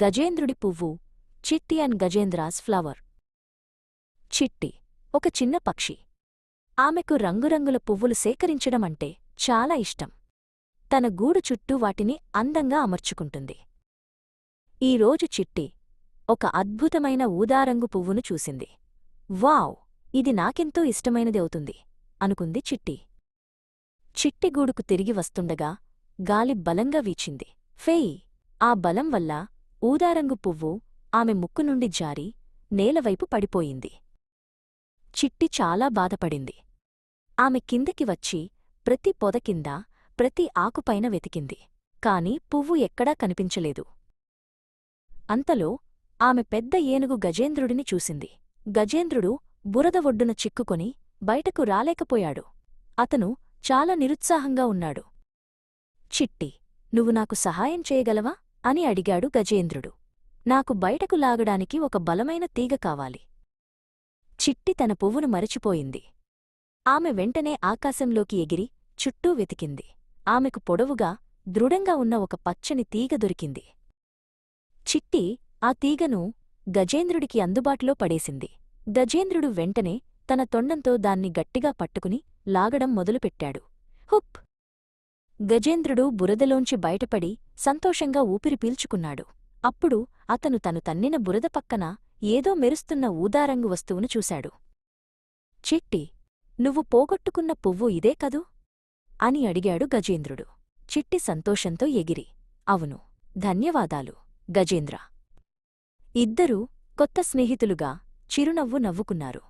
గజేంద్రుడి పువ్వు చిట్టి and గజేంద్రాస్ flower. చిట్టి ఒక చిన్న పక్షి. ఆమెకు రంగురంగుల పువ్వులు సేకరించడం అంటే చాలా ఇష్టం. తన గూడు చుట్టూ వాటిని అందంగా అమర్చుకుంటుంది. ఈరోజు చిట్టి ఒక అద్భుతమైన ఊదారంగు పువ్వును చూసింది. వావ్! ఇది నాకెంతో ఇష్టమైనది అవుతుంది అనుకుంది చిట్టి. చిట్టి గూడుకు తిరిగి వస్తుండగా గాలి బలంగా వీచింది. ఫేయి! ఆ బలం వల్ల ఊదారంగు పువ్వు ఆమె ముక్కు నుండి జారి నేలవైపు పడిపోయింది. చిట్టి చాలా బాధపడింది. ఆమె కిందికి వచ్చి ప్రతి పొద కింద ప్రతి ఆకుపైన వెతికింది. కాని పువ్వు ఎక్కడా కనిపించలేదు. అంతలో ఆమె పెద్ద ఏనుగు గజేంద్రుడిని చూసింది. గజేంద్రుడు బురద ఒడ్డున చిక్కుకొని బయటకు రాలేకపోయాడు. అతను చాలా నిరుత్సాహంగా ఉన్నాడు. చిట్టి నువ్వు నాకు సహాయం చేయగలవా? అని అడిగాడు గజేంద్రుడు. నాకు బయటకు లాగడానికి ఒక బలమైన తీగ కావాలి. చిట్టి తన పువ్వును మరచిపోయింది. ఆమె వెంటనే ఆకాశంలోకి ఎగిరి చుట్టూ వెతికింది. ఆమెకు పొడవుగా దృఢంగా ఉన్న ఒక పచ్చని తీగ దొరికింది. చిట్టి ఆ తీగను గజేంద్రుడికి అందుబాటులో పడేసింది. గజేంద్రుడు వెంటనే తన తొండంతో దాన్ని గట్టిగా పట్టుకుని లాగడం మొదలుపెట్టాడు. గజేంద్రుడు బురదలోంచి బయటపడి సంతోషంగా ఊపిరి పీల్చుకున్నాడు. అప్పుడు అతను తను తన్నిన బురద పక్కన ఏదో మెరుస్తున్న ఊదారంగు వస్తువును చూశాడు. చిట్టి నువ్వు పోగొట్టుకున్న పువ్వు ఇదే కదూ? అని అడిగాడు గజేంద్రుడు. చిట్టి సంతోషంతో ఎగిరి అవును ధన్యవాదాలు గజేంద్ర. ఇద్దరూ కొత్త స్నేహితులుగా చిరునవ్వు నవ్వుకున్నారు.